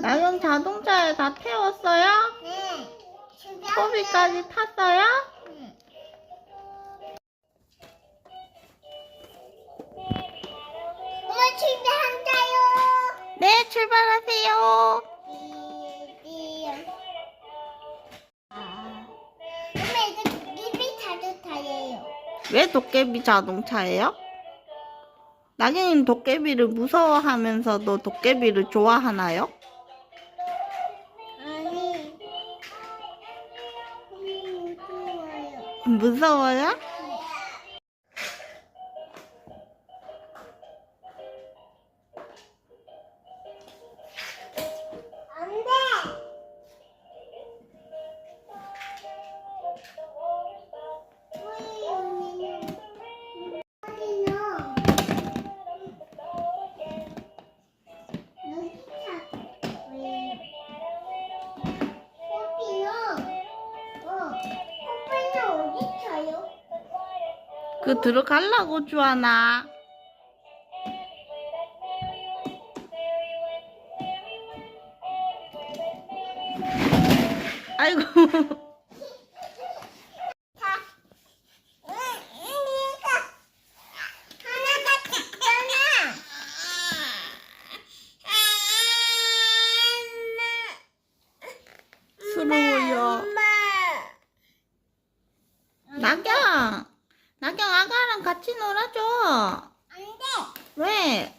나경 자동차에 다 태웠어요? 네. 소비까지 탔어요? 네. 엄마 출발한다요. 네, 출발하세요. 엄마 이거 입이 자동차예요. 왜 도깨비 자동차예요? 나경이는 도깨비를 무서워하면서도 도깨비를 좋아하나요? 무서워요. 그 들어가려고 주하나? 아이고. 부러워요. 나경, 나경 아가랑 같이 놀아줘. 왜?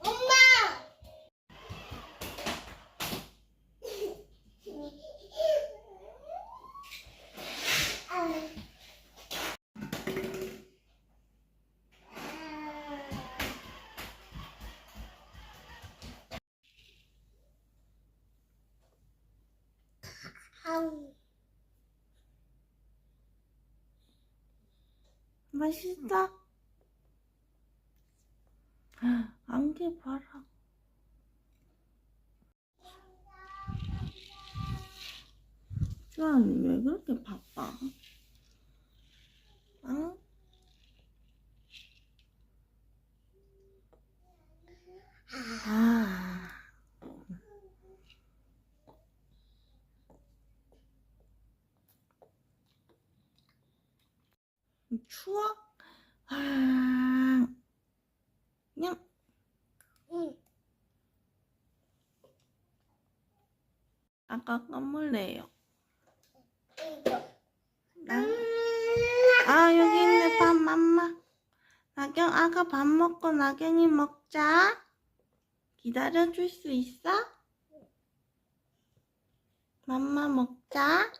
엄마! 아우. 맛있어? 안개 봐라. 주환이 왜 그렇게 바빠? 응? 아. 추워? 아. 그냥 응. 아까 깜물래요. 이거. 아 여기 있네 밥 맘마. 나경 아가 밥 먹고 나경이 먹자. 기다려줄 수 있어? 맘마 먹자.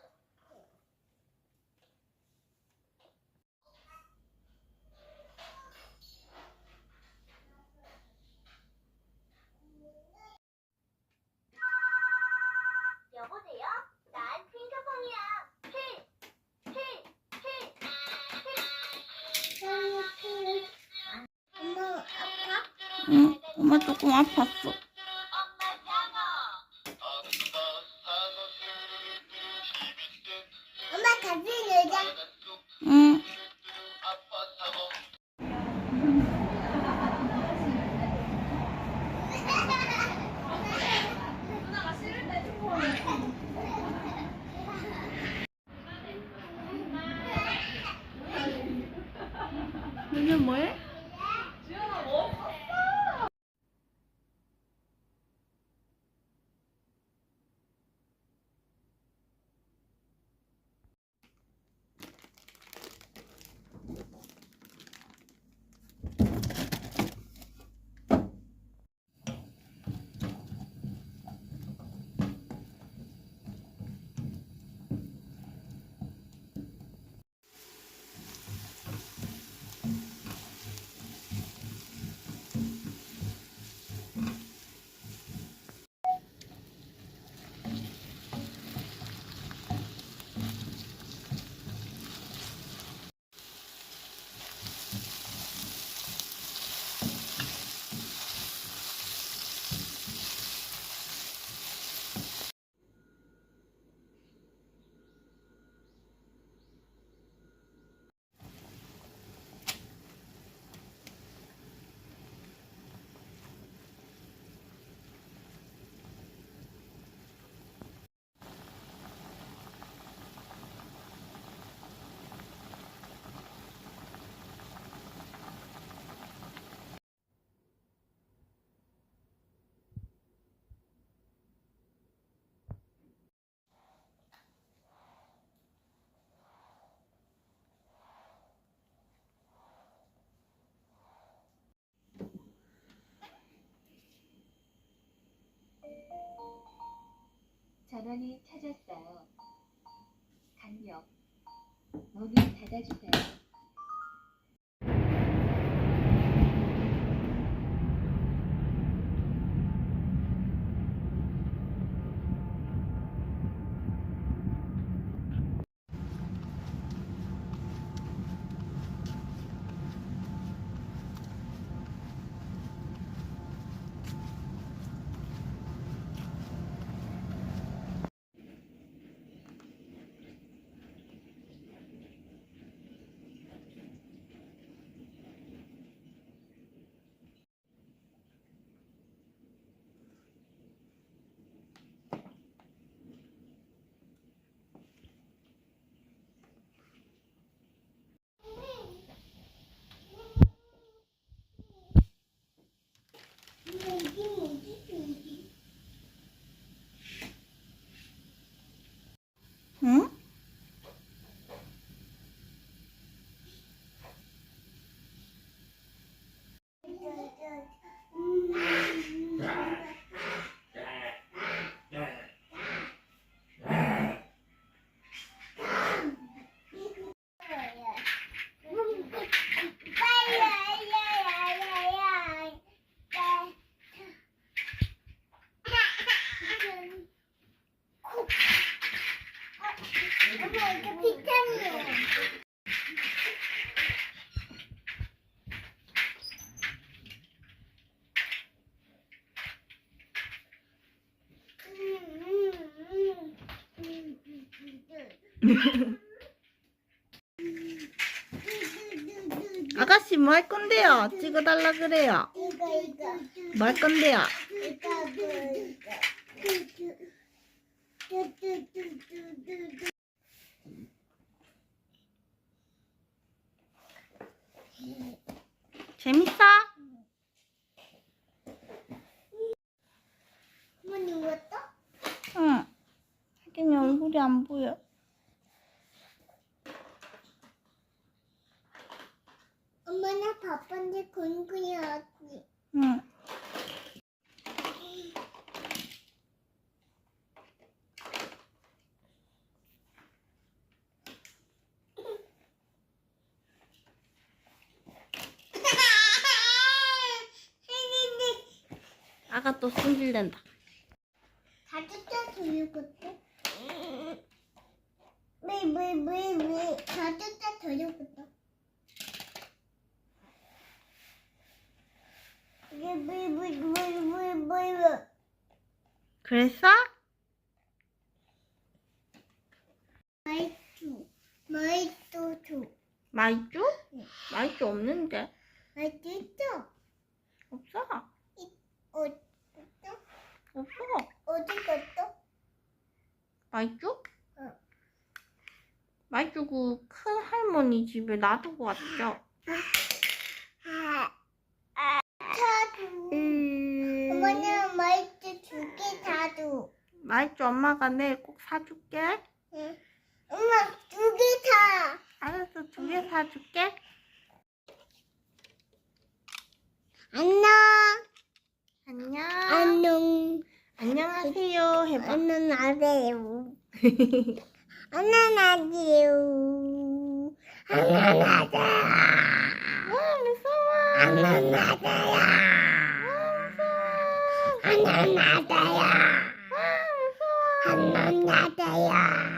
응, 엄마 조금 아팠어. 엄마 같이 놀자. 응. 이게 뭐해? 나란히 찾았어요. 강력. 문을 닫아주세요. 응? 엄마 이거 비타민. 아가씨 뭐 할 건데요? 찍어달라 그래요. 이거 이거 뭐 할 건데요? 이거 이거 재밌어? 엄마 누웠어? 응. 하긴이 얼굴이 안 보여. 엄마 나 바쁜데 근근이 왔지. 응. 아가 또. 왜왜왜왜 왜 왜 왜 왜 왜 그랬어? 마이투 마이투투 말주? 말주 없는데. 마이투 있어? 없어. 어 있어? 없어. 어디 갔어? 말주? 응. 말주 그큰 할머니 집에 놔두고 왔죠. 음. 엄마는 마이투 두개 사줘. 말주 엄마가 내일 꼭 사줄게. 응. 엄마 두 개 사. 알았어, 두 개 사줄게. 안녕. 안녕. 안녕. 안녕하세요. 해봐. 안녕하세요. 안녕하세요. 안녕하세요. 와, 무서워. 안녕하세요. 와, 무서워. 안녕하세요. 와, 무서워. 안녕하세요.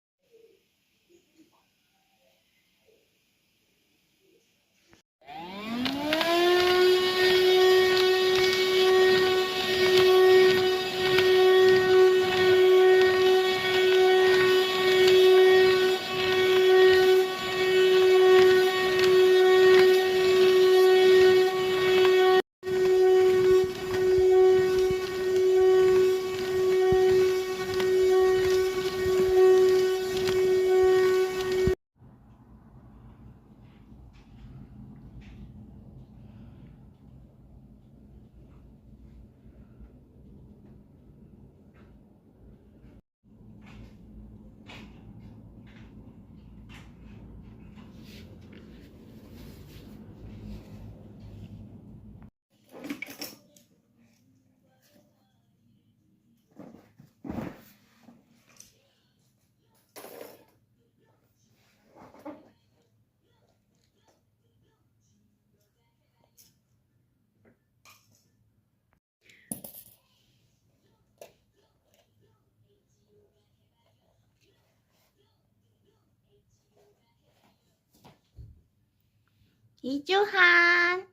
이주한.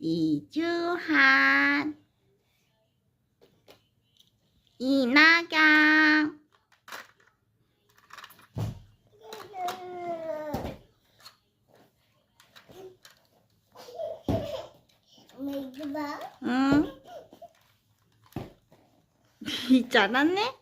이주한. 이나경. 응? 잘하네